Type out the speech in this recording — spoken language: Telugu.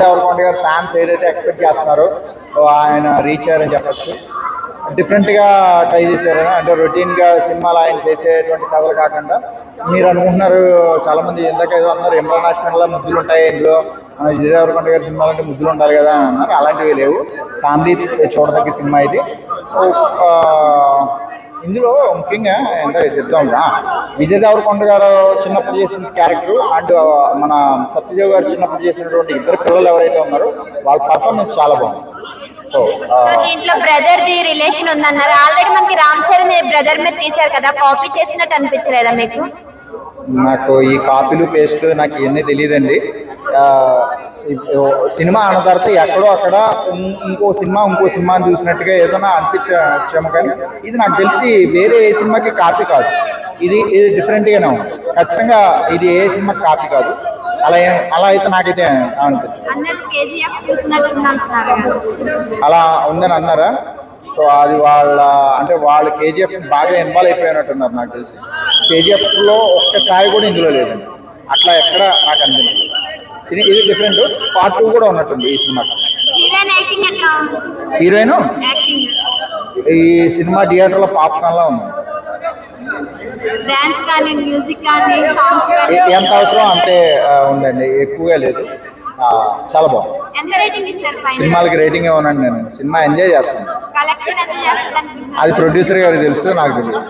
దేవరకొండ గారు ఫ్యాన్స్ ఏదైతే ఎక్స్పెక్ట్ చేస్తున్నారో ఆయన రీచ్ అయ్యారని చెప్పొచ్చు. డిఫరెంట్గా ట్రై చేశారు. అంటే రొటీన్గా సినిమాలు ఆయన చేసేటువంటి కథలు కాకుండా మీరు అనుకుంటున్నారు చాలామంది ఇందాక ఏదో అన్నారు ఇమ్రాన్ హాస్పిటల్లో ముద్దులు ఉంటాయి? ఇందులో ఆ, దేవరకొండ గారి సినిమాలు అంటే ముద్దులు ఉండాలి కదా అని అన్నారు. అలాంటివి లేవు. ఫ్యామిలీ చూడదగ్గ సినిమా ఇది. ఆ, ఇందులో ముఖ్యంగా ఎంత చెప్తా రా. విజయ్ దేవరకొండ గారు చిన్నప్పుడు చేసిన క్యారెక్టర్ అండ్ మన సత్యదేవ్ గారు చిన్నప్పుడు చేసినటువంటి ఇద్దరు పిల్లలు ఎవరైతే ఉన్నారో వాళ్ళ పర్ఫార్మెన్స్ చాలా బాగుంది. సో దీంట్లో బ్రదర్ ది రిలేషన్ ఉందన్నారు. ఆల్రెడీ మనకి రామ్ చరణ్ బ్రదర్ మీద తీశారు కదా కాపీ చేసినట్టు అనిపించలేదా మీకు? నాకు ఈ కాపీలు పేస్ట్ నాకు ఇవన్నీ తెలియదండి. సినిమా అన్న తర్వాత ఎక్కడో అక్కడ ఇంకో సినిమా ఇంకో సినిమాని చూసినట్టుగా ఏదైనా అనిపించచ్చేమో కానీ ఇది నాకు తెలిసి వేరే ఏ సినిమాకి కాపీ కాదు. ఇది ఇది డిఫరెంట్గానే ఉంది. ఖచ్చితంగా ఇది ఏ సినిమాకి కాపీ కాదు. అలా ఏం- అలా అయితే నాకైతే అనిపించింది. అలా ఉందని అన్నారా? సో అది వాళ్ళ అంటే వాళ్ళు కేజీఎఫ్ బాగా ఇన్వాల్వ్ అయిపోయినట్టున్నారు నాకు తెలిసి. కేజీఎఫ్లో ఒక్క ఛాయ్ కూడా ఇందులో లేదండి. అట్లా ఎక్కడ నాకు అనిపించింది. సినీ ఇది డిఫరెంట్ పార్ట్ టూ కూడా ఉన్నట్టుంది ఈ సినిమాకి హీరోయిన్ ఈ సినిమా థియేటర్లో పాప్కార్న్లా ఉంది. డాన్స్ కానీ మ్యూజిక్ కానీ సాంగ్స్ కానీ. ఎంత అవసరం అంతే ఆ, ఉందండి ఎక్కువగా లేదు. చాలా బాగుంది. ఎంత రేటింగ్ ఇస్తారు ఫైనల్ సినిమాలకి రేటింగ్ ఇవ్వనండి నేను. సినిమా ఎంజాయ్ చేస్తాను. కలెక్షన్ ఎంత అది ప్రొడ్యూసర్ గారికి తెలుసు నాకు తెలియదు.